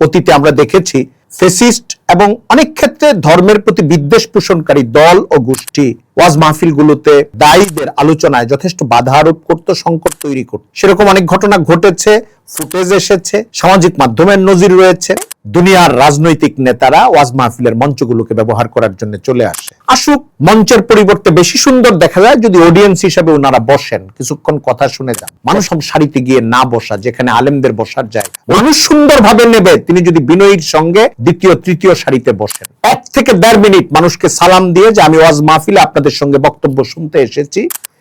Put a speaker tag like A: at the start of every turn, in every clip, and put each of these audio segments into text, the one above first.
A: অতীতে আমরা দেখেছি ফেসিস্ট এবং অনেক ক্ষেত্রে ধর্মের প্রতি বিদ্বেষ পোষণকারী দল ও গোষ্ঠী ওয়াজ মাহফিলগুলোতে দায়ীদের আলোচনায় যথেষ্ট বাধা আরোপ করতো, সংকট তৈরি করত। সেরকম অনেক ঘটনা ঘটেছে, ফুটেজ এসেছে, সামাজিক মাধ্যমের নজির রয়েছে। দুনিয়ার রাজনৈতিক নেতারা ওয়াজ মাহফিলের মঞ্চগুলোকে ব্যবহার করার জন্য চলে আসে। আসুক, মঞ্চের পরিবর্তে বেশি সুন্দর দেখা যায় যদি অডিয়েন্স হিসেবে ওনারা বসেন। কিছুক্ষণ কথা শুনে যান। মানুষ সারিতে গিয়ে না বসা, যেখানে আলেমদের বসার জায়গা। মানুষ সুন্দরভাবে নেবে। তিনি যদি বিনয়ীর সঙ্গে দ্বিতীয়, তৃতীয় সারিতে বসেন। এক থেকে দেড় মিনিট মানুষকে সালাম দিয়ে যে, আমি ওয়াজ মাহফিলে আপনাদের সঙ্গে বক্তব্য শুনতে এসেছি।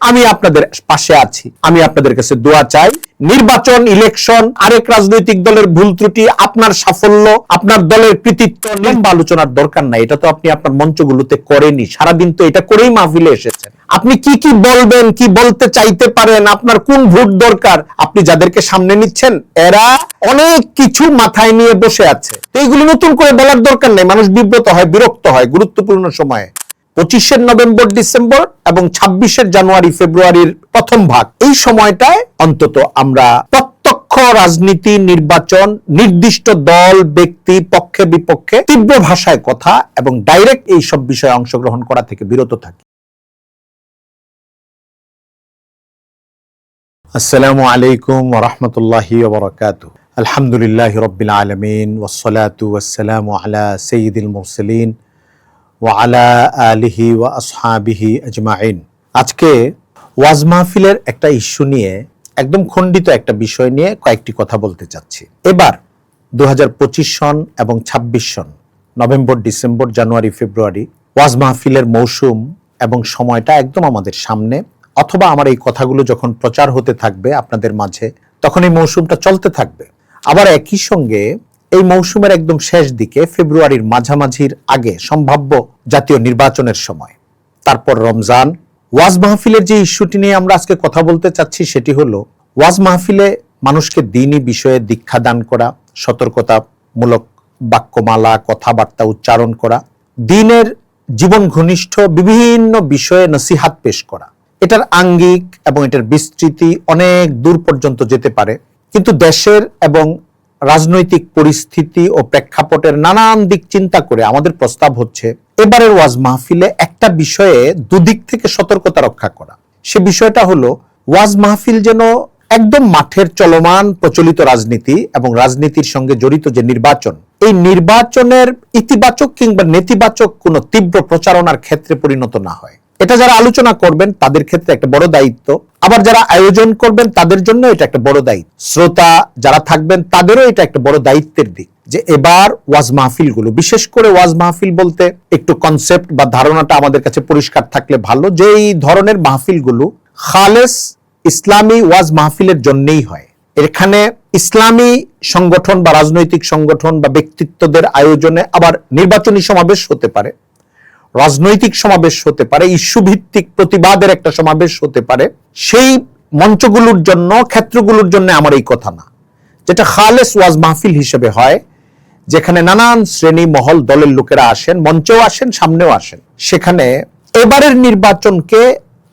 A: আমি আপনাদের পাশে আছি। আমি আপনাদের কাছে দোয়া চাই। নির্বাচন, ইলেকশন, আরেক রাজনৈতিক দলের ভুল ত্রুটি, আপনার সাফল্য, আপনার দলের কৃতিত্ব লম্বা আলোচনার দরকার নাই। এটা তো আপনি আপনার মঞ্চগুলোতে করেনি সারাদিন তো এটা করেই মাহফিলে এসেছেন। আপনি কি কি বলবেন, কি বলতে চাইতে পারেন, আপনার কোন ভোট দরকার, আপনি যাদেরকে সামনে নিচ্ছেন, এরা অনেক কিছু মাথায় নিয়ে বসে আছে। এইগুলি নতুন করে বলার দরকার নেই, মানুষ বিব্রত হয়, বিরক্ত হয় গুরুত্বপূর্ণ সময়ে। পঁচিশের নভেম্বর, ডিসেম্বর এবং ছাব্বিশের জানুয়ারি, ফেব্রুয়ারির প্রথম ভাগ। এই সময়টায় অন্তত আমরা প্রত্যক্ষ রাজনীতি, নির্বাচন, নির্দিষ্ট দল, ব্যক্তি, পক্ষে, বিপক্ষে তীব্র ভাষায় কথা এবং ডাইরেক্ট এই সব বিষয়ে অংশগ্রহণ করা থেকে বিরত থাকি। আসসালামু আলাইকুম ওরহমতুল্লাহি ওবরাকাত আলহামদুলিল্লাহ রব্বিল আলমিন ওসলাতু ওয়াসসালামু আলা সঈদুল মুরসলিন ওয়ালা আলিহি ওয়া আসহাবিহি আজমাইন। আজকে ওয়াজ মাহফিলের একটা ইস্যু নিয়ে, একদম খণ্ডিত একটা বিষয় নিয়ে কয়েকটি কথা বলতে চাচ্ছি। এবার দু হাজার পঁচিশ সন এবং ২৬ সন, নভেম্বর, ডিসেম্বর, জানুয়ারি, ফেব্রুয়ারি, ওয়াজ মাহফিলের মৌসুম এবং সময়টা একদম আমাদের সামনে। অথবা আমার এই কথাগুলো যখন প্রচার হতে থাকবে আপনাদের মাঝে, তখন এই মৌসুমটা চলতে থাকবে। আবার একই সঙ্গে এই মৌসুমের একদম শেষ দিকে ফেব্রুয়ারির মাঝামাঝির আগে সম্ভাব্য জাতীয় নির্বাচনের সময়। তারপর রমজান। ওয়াজ মাহফিলের যে ইস্যুটি নিয়ে আমরা আজকে কথা বলতে চাচ্ছি সেটি হলো, ওয়াজ মাহফিলে মানুষকে দিনই বিষয়ে দীক্ষা দান করা, সতর্কতামূলক বাক্যমালা, কথাবার্তা উচ্চারণ করা, দিনের জীবন ঘনিষ্ঠ বিভিন্ন বিষয়ে নসিহাত পেশ করা। এটার আঙ্গিক এবং এটার বিস্তৃতি অনেক দূর পর্যন্ত যেতে পারে। কিন্তু দেশের এবং রাজনৈতিক পরিস্থিতি ও প্রেক্ষাপটের নানান দিক চিন্তা করে আমাদের প্রস্তাব হচ্ছে, এবারের ওয়াজ মাহফিলে একটা বিষয়ে দুদিক থেকে সতর্কতা রক্ষা করা। সে বিষয়টা হলো, ওয়াজ মাহফিল যেন একদম মাঠের চলমান প্রচলিত রাজনীতি এবং রাজনীতির সঙ্গে জড়িত যে নির্বাচন, এই নির্বাচনের ইতিবাচক কিংবা নেতিবাচক কোনো তীব্র প্রচারণার ক্ষেত্রে পরিণত না হয়। এটা যারা আলোচনা করবেন, তাদের ক্ষেত্রে একটা বড় দায়িত্ব। আবার যারা আয়োজন করবেন, তাদের জন্য এটা একটা বড় দায়িত্ব। শ্রোতা যারা থাকবেন, তাদেরও এটা একটা বড় দায়িত্বের দিক যে এবার ওয়াজ মাহফিলগুলো বিশেষ করে ওয়াজ মাহফিল বলতে একটু কনসেপ্ট বা ধারণাটা আমাদের কাছে পরিষ্কার থাকলে ভালো যে এই ধরনের মাহফিলগুলো খালেস ইসলামী ওয়াজ মাহফিলের জন্যই হয়। এখানে ইসলামী সংগঠন বা রাজনৈতিক সংগঠন বা ব্যক্তিত্বদের আয়োজনে আবার নির্বাচনী সমাবেশ হতে পারে। রাজনৈতিক সমাবেশ হতে পারে ইস্যু ভিত্তিক প্রতিবাদের একটা সমাবেশ হতে পারে, সেই মঞ্চগুলোর জন্য, ক্ষেত্রগুলোর জন্য আমার এই কথা না। যেটা খালেস ওয়াজ মাহফিল হিসেবে হয়, যেখানে নানান শ্রেণি মহল দলের লোকেরা আসেন, মঞ্চেও আসেন, সামনেও আসেন। সেখানে এবারের নির্বাচনকে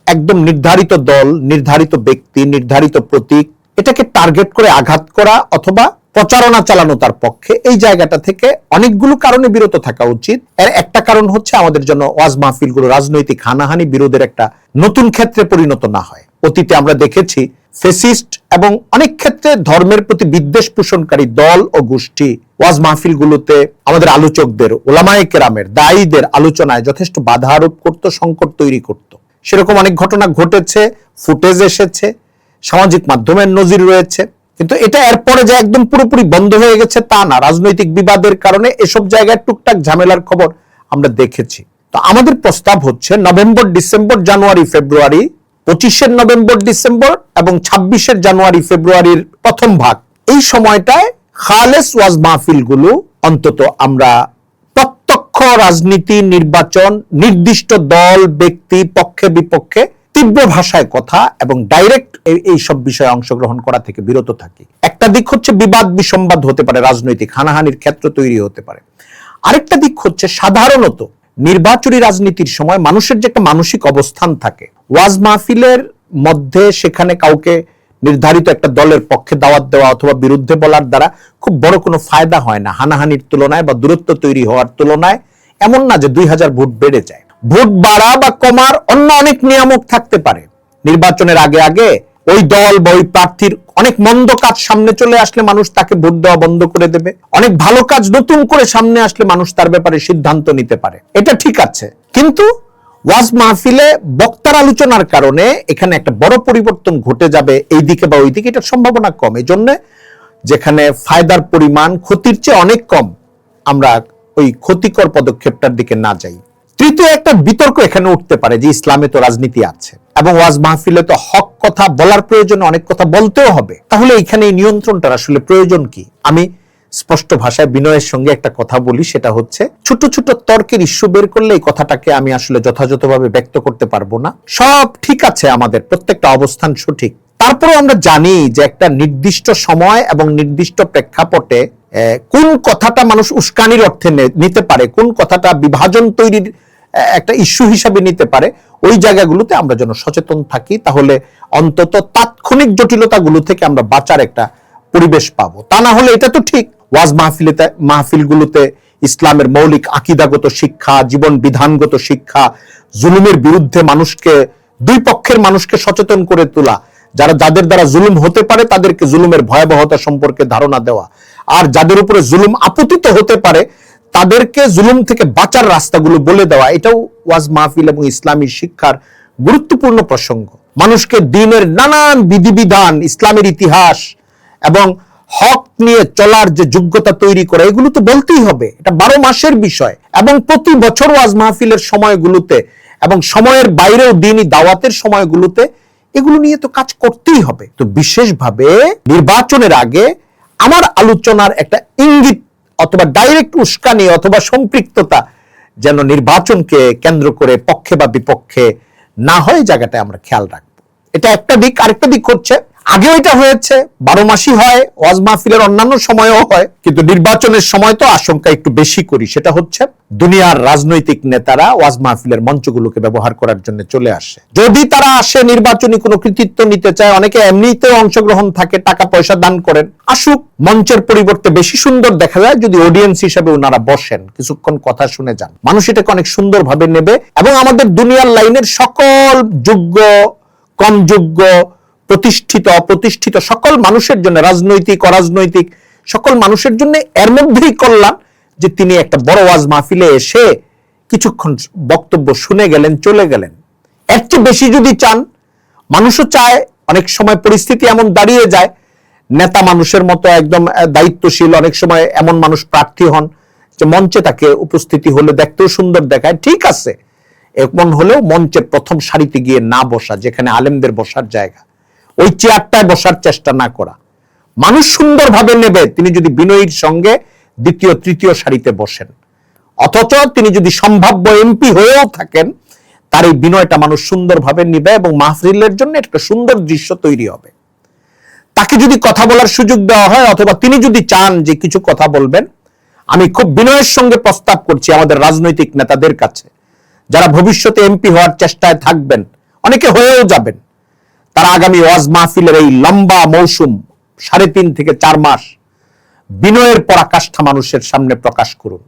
A: একদম নির্ধারিত দল, নির্ধারিত ব্যক্তি, নির্ধারিত প্রতীক, এটাকে টার্গেট করে আঘাত করা অথবা প্রচারণা চালানো তার পক্ষে। এই জায়গাটা থেকে অনেকগুলো কারণে বিরত থাকা উচিত। এর একটা কারণ হচ্ছে আমাদের জন্য ওয়াজ মাহফিলগুলো রাজনৈতিক হানাহানি বিরোধের একটা নতুন ক্ষেত্রে পরিণত না হয়। অতীতে আমরা দেখেছি ফেসিস্ট এবং অনেক ক্ষেত্রে ধর্মের প্রতি বিদ্বেষ পোষণকারী দল ও গোষ্ঠী ওয়াজ মাহফিলগুলোতে আমাদের আলোচকদের, ওলামায়ে কেরামের, দায়ীদের আলোচনায় যথেষ্ট বাধা আরোপ করত, সংকট তৈরি করত। সেরকম অনেক ঘটনা ঘটেছে, ফুটেজ এসেছে, সামাজিক মাধ্যমের নজির রয়েছে। কিন্তু এটা এরপরে যে একদম পুরোপুরি বন্ধ হয়ে গেছে তা না। রাজনৈতিক বিবাদের কারণে এসব জায়গায় টুকটাক ঝামেলার খবর আমরা দেখেছি। তো আমাদের প্রস্তাব হচ্ছে নভেম্বর, ডিসেম্বর, জানুয়ারি, ফেব্রুয়ারি পঁচিশের নভেম্বর, ডিসেম্বর এবং ছাব্বিশের জানুয়ারি, ফেব্রুয়ারির প্রথম ভাগ। এই সময়টায় খালেস ওয়াজ মাহফিলগুলো অন্তত আমরা প্রত্যক্ষ রাজনীতি, নির্বাচন, নির্দিষ্ট দল, ব্যক্তি, পক্ষে, বিপক্ষে তীব্র ভাষায় কথা এবং ডাইরেক্ট এই সব বিষয়ে অংশগ্রহণ করা থেকে বিরত থাকি। একটা দিক হচ্ছে বিবাদ, বিসম্বাদ হতে পারে, রাজনৈতিক হানাহানির ক্ষেত্র তৈরি হতে পারে। আরেকটা দিক হচ্ছে সাধারণত নির্বাচনী রাজনীতির সময় মানুষের যে একটা মানসিক অবস্থান থাকে, ওয়াজ মাহফিলের মধ্যে সেখানে কাউকে নির্ধারিত একটা দলের পক্ষে দাওয়াত দেওয়া অথবা বিরুদ্ধে বলার দ্বারা খুব বড় কোনো ফায়দা হয় না। হানাহানির তুলনায় বা দূরত্ব তৈরি হওয়ার তুলনায় এমন না যে দুই হাজার ভোট বেড়ে যায়। ভোট বাড়া বা কমার অন্য অনেক নিয়ামক থাকতে পারে। নির্বাচনের আগে আগে ওই দল বা ওই প্রার্থীর অনেক মন্দ কাজ সামনে চলে আসলে মানুষ তাকে ভোট দেওয়া বন্ধ করে দেবে। অনেক ভালো কাজ নতুন করে সামনে আসলে মানুষ তার ব্যাপারে সিদ্ধান্ত নিতে পারে। এটা ঠিক আছে। কিন্তু ওয়াজ মাহফিলে বক্তার আলোচনার কারণে এখানে একটা বড় পরিবর্তন ঘটে যাবে এই দিকে বা ওই দিকে। এটার সম্ভাবনা কম। এই জন্য যেখানে ফায়দার পরিমাণ ক্ষতির চেয়ে অনেক কম আমরা ওই ক্ষতিকর পদক্ষেপটার দিকে না যাই। তৃতীয় একটা বিতর্ক এখানে উঠতে পারে যে ইসলামে তো রাজনীতি আছে এবং ওয়াজ মাহফিলে তো হক কথা বলার প্রয়োজনে, অনেক কথা বলতেও হবে। তাহলে এখানে এই নিয়ন্ত্রণটার আসলে প্রয়োজন কি? আমি স্পষ্ট ভাষায় বিনয়ের সঙ্গে একটা কথা বলি, সেটা হচ্ছে ছোট ছোট তর্কের ইস্যু বের করলে এই কথাটাকে আমি আসলে যথাযথভাবে ব্যক্ত করতে পারব না। সব ঠিক আছে আমাদের, প্রত্যেকটা অবস্থান সঠিক। তারপরেও আমরা জানি যে একটা নির্দিষ্ট সময় এবং নির্দিষ্ট প্রেক্ষাপটে কোন কথাটা মানুষ উস্কানির অর্থে নিতে পারে, কোন কথাটা বিভাজন তৈরির একটা ইস্যু হিসাবে নিতে পারে, ওই জায়গাগুলোতে আমরা যেন সচেতন থাকি, তাহলে অন্তত তাৎক্ষণিক জটিলতাগুলো থেকে আমরা বাঁচার একটা পরিবেশ পাবো। তা না হলে এটা তো ঠিক, ওয়াজ মাহফিলেতে মাহফিলগুলোতে ইসলামের মৌলিক আকিদাগত শিক্ষা, জীবন বিধানগত শিক্ষা, জুলুমের বিরুদ্ধে মানুষকে, দুই পক্ষের মানুষকে সচেতন করে তোলা যারা যাদের দ্বারা জুলুম হতে পারে তাদেরকে জুলুমের ভয়াবহতা সম্পর্কে ধারণা দেওয়া। আর যাদের উপরে জুলুম আপতিত হতে পারে, তাদেরকে জুলুম থেকে বাঁচার রাস্তাগুলো বলে দেওয়া, এটাও ওয়াজ মাহফিল এবং ইসলামী শিক্ষার গুরুত্বপূর্ণ প্রসঙ্গ। মানুষকে দিনের নানান বিধিবিধান, ইসলামের ইতিহাস এবং হক নিয়ে চলার যে যোগ্যতা তৈরি করা, এগুলো তো বলতেই হবে। এটা বারো মাসের বিষয় এবং প্রতি বছর ওয়াজ মাহফিলের সময়গুলোতে এবং সময়ের বাইরেও দিনই দাওয়াতের সময়গুলোতে এগুলো নিয়ে তো কাজ করতেই হবে। তো বিশেষভাবে নির্বাচনের আগে আমার আলোচনার একটা ইঙ্গিত অথবা ডাইরেক্ট উস্কানি অথবা সম্পৃক্ততা যেন নির্বাচনকে কেন্দ্র করে পক্ষে বা বিপক্ষে না হয়, জায়গাটায় আমরা খেয়াল রাখব। এটা একটা দিক, আরেকটা দিক হচ্ছে, আগেও এটা হয়েছে, বারো মাসই হয়, ওয়াজ মাহফিলের অন্যান্য সময়ও হয়, কিন্তু নির্বাচনের সময় তো আশঙ্কা একটু বেশি করি, সেটা হচ্ছে দুনিয়ার রাজনৈতিক নেতারা ওয়াজ মাহফিলের মঞ্চগুলোকে ব্যবহার করার জন্য চলে আসে। যদি তারা আসে, নির্বাচনী কোনো কৃতিত্ব নিতে চায়, অনেকে এমনিতেও অংশগ্রহণ থাকে, টাকা পয়সা দান করেন, আসুক, মঞ্চের পরিবর্তে বেশি সুন্দর দেখা যায়, যদি অডিয়েন্স হিসেবে ওনারা বসেন, কিছুক্ষণ কথা শুনে যান। মানুষ এটাকে অনেক সুন্দরভাবে নেবে, এবং আমাদের দুনিয়ার লাইনের সকল যোগ্য কম যোগ্য প্রতিষ্ঠিত, অপ্রতিষ্ঠিত সকল মানুষের জন্য, রাজনৈতিক, অরাজনৈতিক, সকল মানুষের জন্য এর মধ্যেই কল্যাণ যে তিনি একটা বড় ওয়াজ মাহফিলে এসে কিছুক্ষণ বক্তব্য শুনে গেলেন, চলে গেলেন। এর চেয়ে বেশি যদি চান, মানুষও চায়, অনেক সময় পরিস্থিতি এমন দাঁড়িয়ে যায়, নেতা মানুষের মতো একদম দায়িত্বশীল, অনেক সময় এমন মানুষ প্রার্থী হন যে মঞ্চে তাকে উপস্থিতি হলে দেখতেও সুন্দর দেখায়। ঠিক আছে এমন হলেও মঞ্চের প্রথম সারিতে গিয়ে না বসা, যেখানে আলেমদের বসার জায়গা, ওই চেয়ারটায় বসার চেষ্টা না করা। মানুষ সুন্দরভাবে নেবে, তিনি যদি বিনয়ীর সঙ্গে দ্বিতীয়, তৃতীয় সারিতে বসেন। অথচ তিনি যদি সম্ভাব্য এমপি হয়েও থাকেন, তার এই বিনয়টা মানুষ সুন্দরভাবে নিবে এবং মাহফিলের জন্য একটা সুন্দর দৃশ্য তৈরি হবে। তাকে যদি কথা বলার সুযোগ দেওয়া হয়, অথবা তিনি যদি চান যে কিছু কথা বলবেন, আমি খুব বিনয়ের সঙ্গে প্রস্তাব করছি আমাদের রাজনৈতিক নেতাদের কাছে। যারা ভবিষ্যতে এমপি হওয়ার চেষ্টায় থাকবেন, অনেকে হয়েও যাবেন। তারা আগামী ওয়াজ মাহফিলের এই লম্বা মৌসুম, সাড়ে তিন থেকে চার মাস, বিনয়ের পরাকাষ্ঠা মানুষের সামনে প্রকাশ করুন।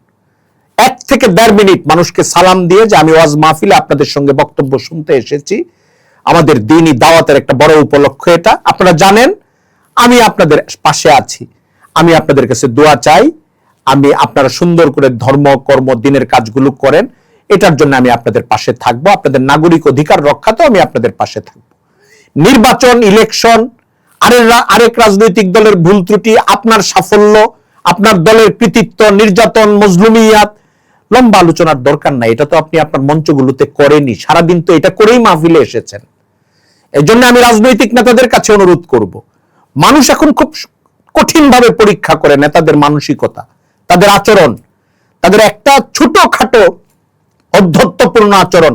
A: এক থেকে দেড় মিনিট মানুষকে সালাম দিয়ে যে আমি ওয়াজ মাহফিলে আপনাদের সঙ্গে বক্তব্য শুনতে এসেছি। আমাদের দিনই দাওয়াতের একটা বড় উপলক্ষ এটা। আপনারা জানেন, আমি আপনাদের পাশে আছি। আমি আপনাদের কাছে দোয়া চাই। আমি আপনারা সুন্দর করে ধর্ম, কর্ম, দিনের কাজগুলো করেন। এটার জন্য আমি আপনাদের পাশে থাকব। আপনাদের নাগরিক অধিকার রক্ষাতেও আমি আপনাদের পাশে থাকব। নির্বাচন ইলেকশন আরেক রাজনৈতিক দলের ভুল ত্রুটি, আপনার সাফল্য, আপনার দলের কৃতিত্ব, নির্যাতন, মজলুমিয়াত, লম্বা আলোচনার দরকার নাই। এটা তো আপনি আপনার মঞ্চগুলোতে করেনি সারাদিন তো এটা করেই মাহফিলে এসেছেন। এই জন্য আমি রাজনৈতিক নেতাদের কাছে অনুরোধ করব। মানুষ এখন খুব কঠিনভাবে পরীক্ষা করে নেতাদের মানসিকতা, তাদের আচরণ, তাদের একটা ছোটখাটো অধ্যত্বপূর্ণ আচরণ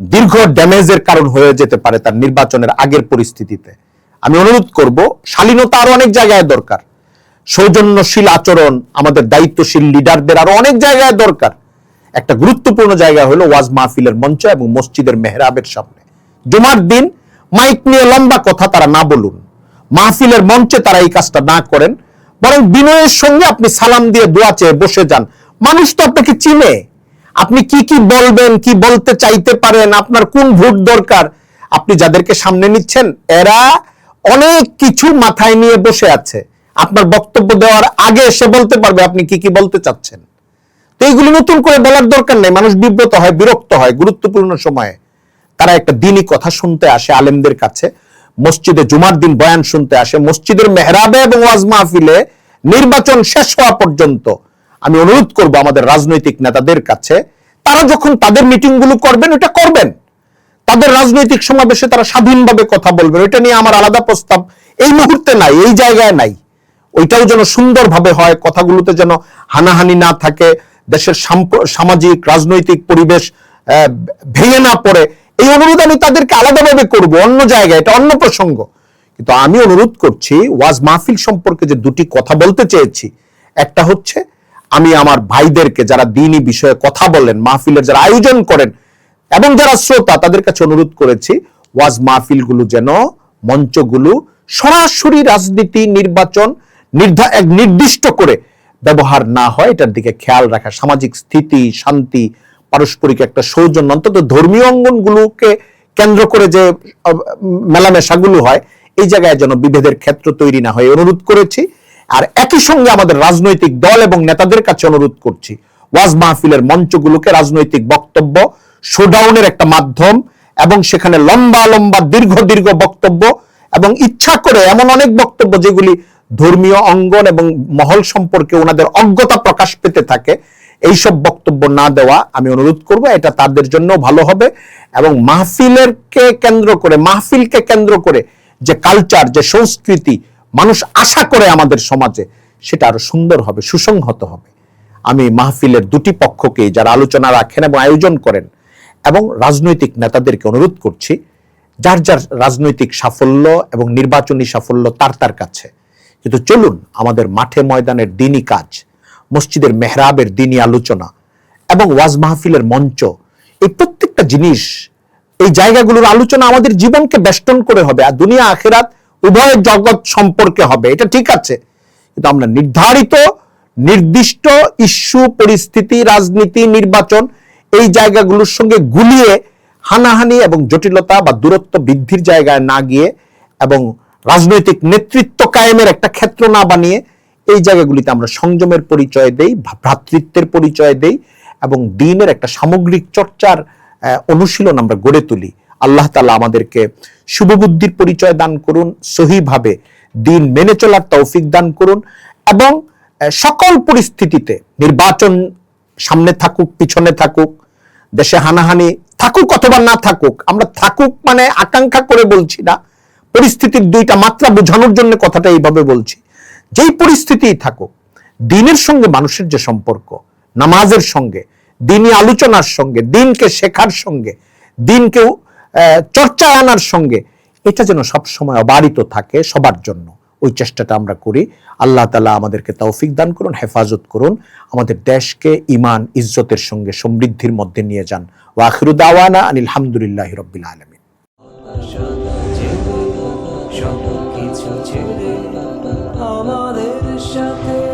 A: দীর্ঘ ড্যামেজের কারণ হয়ে যেতে পারে তার নির্বাচনের আগের পরিস্থিতিতে। আমি অনুরোধ করব, শালীনতা আরও অনেক জায়গায় দরকার। সৌজন্যশীল আচরণ আমাদের দায়িত্বশীল লিডারদের আরও অনেক জায়গায় দরকার। একটা গুরুত্বপূর্ণ জায়গা হলো ওয়াজ মাহফিলের মঞ্চ এবং মসজিদের মেহরাবের সামনে। জুমার দিন মাইক নিয়ে লম্বা কথা তারা না বলুন। মাহফিলের মঞ্চে তারা এই কাজটা না করেন। বরং বিনয়ের সঙ্গে আপনি সালাম দিয়ে দোয়া চেয়ে বসে যান। মানুষ তো আপনাকে চিনে। আপনি কি কি বলবেন, কি বলতে চাইতে পারেন, আপনার কোন ভোট দরকার? আপনি যাদেরকে সামনে নিচ্ছেন, এরা অনেক কিছু মাথায় নিয়ে বসে আছে। আপনার বক্তব্য দেওয়ার আগে এসে বলতে পারবে আপনি কি কি বলতে চাচ্ছেন। তো এইগুলি নতুন করে বলার দরকার নেই, মানুষ বিব্রত হয়, বিরক্ত হয় গুরুত্বপূর্ণ সময়ে। তারা একটা দিনই কথা শুনতে আসে আলেমদের কাছে, মসজিদে জুমার দিন বয়ান শুনতে আসে, মসজিদের মেহরাবে এবং ওয়াজ মাহফিলে নির্বাচন শেষ হওয়া পর্যন্ত আমি অনুরোধ করব আমাদের রাজনৈতিক নেতাদের কাছে, তারা যখন তাদের মিটিংগুলো করবেন, ওটা করবেন। তাদের রাজনৈতিক সমাবেশে তারা স্বাধীনভাবে কথা বলবেন। এটা নিয়ে আমার আলাদা প্রস্তাব। এই মুহূর্তে নাই, এই জায়গায় নাই। ওইটাও যেন সুন্দরভাবে হয়, কথাগুলোতে যেন হানাহানি না থাকে, দেশের সামাজিক, রাজনৈতিক পরিবেশ ভেঙে না পড়ে। এই অনুরোধ আমি তাদেরকে আলাদাভাবে করব, অন্য জায়গায়, এটা অন্য প্রসঙ্গ। কিন্তু আমি অনুরোধ করছি, ওয়াজ মাহফিল সম্পর্কে যে দুটি কথা বলতে চেয়েছি, একটা হচ্ছে আমি আমার ভাইদেরকে যারা দিনই বিষয়ে কথা বলেন, মাহফিলের যারা আয়োজন করেন এবং যারা শ্রোতা, তাদের কাছে অনুরোধ করেছি, ওয়াজ মাহফিলগুলো যেন, মঞ্চগুলো সরাসরি রাজনীতি, নির্বাচন এক নির্দিষ্ট করে ব্যবহার না হয়, এটার দিকে খেয়াল রাখা, সামাজিক স্থিতি, শান্তি, পারস্পরিক একটা সৌজন্য, অন্তত ধর্মীয় অঙ্গনগুলোকে কেন্দ্র করে যে মেলামেশাগুলো হয়, এই জায়গায় যেন বিভেদের ক্ষেত্র তৈরি না হয়, অনুরোধ করেছি। আর একই সঙ্গে আমাদের রাজনৈতিক দল এবং নেতাদের কাছে অনুরোধ করছি, ওয়াজ মাহফিলের মঞ্চগুলোকে রাজনৈতিক বক্তব্য শোডাউনের একটা মাধ্যম এবং সেখানে লম্বা লম্বা, দীর্ঘ দীর্ঘ বক্তব্য এবং ইচ্ছা করে এমন অনেক বক্তব্য যেগুলি ধর্মীয় অঙ্গন এবং মহল সম্পর্কে ওনাদের অজ্ঞতা প্রকাশ পেতে থাকে, এইসব বক্তব্য না দেওয়া আমি অনুরোধ করব, এটা তাদের জন্য ভালো হবে এবং মাহফিলের কে কেন্দ্র করে, মাহফিলকে কেন্দ্র করে যে কালচার যে সংস্কৃতি মানুষ আশা করে আমাদের সমাজে সেটা আরও সুন্দর হবে, সুসংহত হবে। আমি মাহফিলের দুটি পক্ষকে যারা আলোচনা রাখেন এবং আয়োজন করেন এবং রাজনৈতিক নেতাদেরকে অনুরোধ করছি, যার যার রাজনৈতিক সাফল্য এবং নির্বাচনী সাফল্য তার তার কাছে। কিন্তু চলুন, আমাদের মাঠে ময়দানের দিনই কাজ, মসজিদের মেহরাবের দিনই আলোচনা এবং ওয়াজ মাহফিলের মঞ্চ। এই প্রত্যেকটা জিনিস, এই জায়গাগুলোর আলোচনা আমাদের জীবনকে বেষ্টন করে হবে, আর দুনিয়া, আখেরাত উভয় জগৎ সম্পর্কে হবে, এটা ঠিক আছে। কিন্তু আমরা নির্ধারিত, নির্দিষ্ট ইস্যু, পরিস্থিতি, রাজনীতি, নির্বাচন এই জায়গাগুলোর সঙ্গে গুলিয়ে, হানাহানি এবং জটিলতা বা দূরত্ব বৃদ্ধির জায়গায় না গিয়ে এবং রাজনৈতিক নেতৃত্ব কায়েমের একটা ক্ষেত্র না বানিয়ে এই জায়গাগুলিতে আমরা সংযমের পরিচয় দেই ভ্রাতৃত্বের পরিচয় দেই এবং দিনের একটা সামগ্রিক চর্চার অনুশীলন আমরা গড়ে তুলি। আল্লাহ তালা আমাদেরকে শুভবুদ্ধির পরিচয় দান করুন সহিভাবে দিন মেনে চলার তৌফিক দান করুন এবং সকল পরিস্থিতিতে নির্বাচন সামনে থাকুক পিছনে থাকুক দেশে হানাহানি থাকুক অথবা না থাকুক আমরা থাকুক মানে আকাঙ্ক্ষা করে বলছি না পরিস্থিতির দুইটা মাত্রা বোঝানোর জন্য কথাটা এইভাবে বলছি। যেই পরিস্থিতিই থাকুক দিনের সঙ্গে মানুষের যে সম্পর্ক নামাজের সঙ্গে দিনই আলোচনার সঙ্গে দিনকে শেখার সঙ্গে দিনকে আহ, চর্চায় আনার সঙ্গে এটা যেন সবসময় অবারিত থাকে সবার জন্য। ওই চেষ্টাটা আমরা করি। আল্লাহ তালা আমাদেরকে তৌফিক দান করুন, হেফাজত করুন। আমাদের দেশকে ইমান ইজ্জতের সঙ্গে সমৃদ্ধির মধ্যে নিয়ে যান। ওয়াখিরু দাওয়ানা আনিল হামদুলিল্লাহ রব্বিল
B: ছেড়ে, আমাদের সাথে